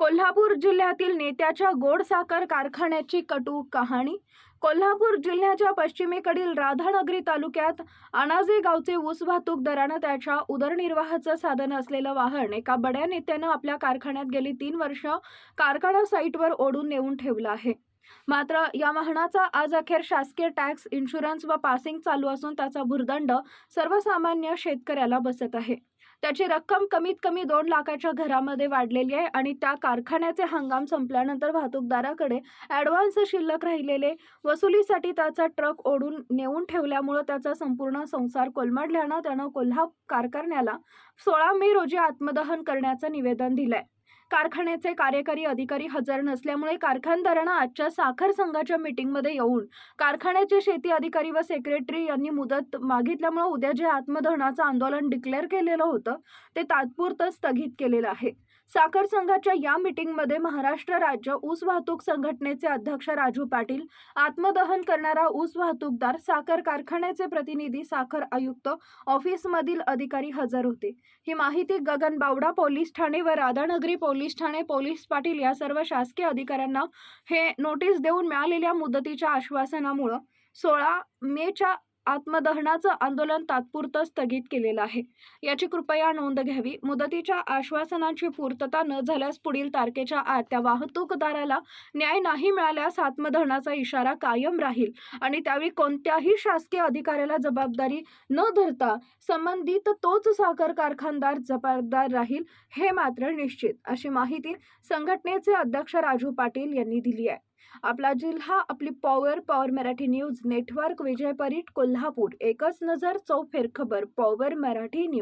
कोल्हापूर जिल्ह्यातील नेत्याच्या गोड साखर कारखान्याची कटू कहाणी. कोल्हापूर जिल्ह्याच्या पश्चिमेकडील राधानगरी तालुक्यात अनाजे गावचे ऊस वाहतूकदारानं त्याच्या उदरनिर्वाहाचं साधन असलेलं वाहन एका बड्या नेत्यानं आपल्या कारखान्यात गेली तीन वर्ष कारखाना साईटवर ओढून नेऊन ठेवलं आहे. मात्र या वाहनाचा आज अखेर शासकीय टॅक्स इन्शुरन्स व पासिंग चालू असून त्याचा भुर्दंड सर्वसामान्य शेतकऱ्याला बसत आहे. त्याची रक्कम कमीत कमी दोन लाखाच्या घरामध्ये वाढलेली आहे आणि त्या कारखान्याचे हंगाम संपल्यानंतर वाहतूकदाराकडे ॲडव्हान्स शिल्लक राहिलेले वसुलीसाठी त्याचा ट्रक ओढून नेऊन ठेवल्यामुळं त्याचा संपूर्ण संसार कोलमडल्यानं त्यानं कोल्हा कारखान्याला सोळा मे रोजी आत्मदहन करण्याचं निवेदन दिलं आहे कारखान्याचे कार्यकारी अधिकारी हजर नसल्यामुळे कारखानदारांना आजच्या साखर संघाच्या मीटिंगमध्ये येऊन कारखान्याचे शेती अधिकारी व सेक्रेटरी यांनी मुदत मागितल्यामुळे उद्या जे आत्मदहनाचं आंदोलन डिक्लेअर केलेलं होतं ते तात्पुरतं स्थगित केलेलं आहे. साखर संघाच्या या मीटिंगमध्ये महाराष्ट्र राज्य ऊस वाहतूक संघटनेचे अध्यक्ष राजू पाटील आत्मदहन करणारा ऊस वाहतूकदार साखर कारखान्याचे प्रतिनिधी साखर आयुक्त ऑफिसमधील अधिकारी हजर होते. ही माहिती गगन बावडा पोलीस ठाणे व राधानगरी पोलीस ठाणे पोलीस पाटील या सर्व शासकीय अधिकाऱ्यांना हे नोटीस देऊन मिळालेल्या मुदतीच्या आश्वासनामुळं सोळा मेच्या आत्मदहनाचं आंदोलन तात्पुरतं स्थगित केलेलं आहे. याची कृपया नोंद घ्यावी. मुदतीच्या आश्वासनाची पूर्तता न झाल्यास पुढील तारखेच्या आत त्या वाहतूकदाराला न्याय नाही मिळाल्यास आत्मदहनाचा इशारा कायम राहील आणि त्यावेळी कोणत्याही शासकीय अधिकाऱ्याला जबाबदारी न धरता संबंधित तोच साखर कारखानदार जबाबदार राहील हे मात्र निश्चित अशी माहिती संघटनेचे अध्यक्ष राजू पाटील यांनी दिली आहे. आपला जिल्हा आपली power power Marathi news network Vijay Parit Kolhapur. एकच नजर चौफेर खबर पॉवर मराठी न्यूज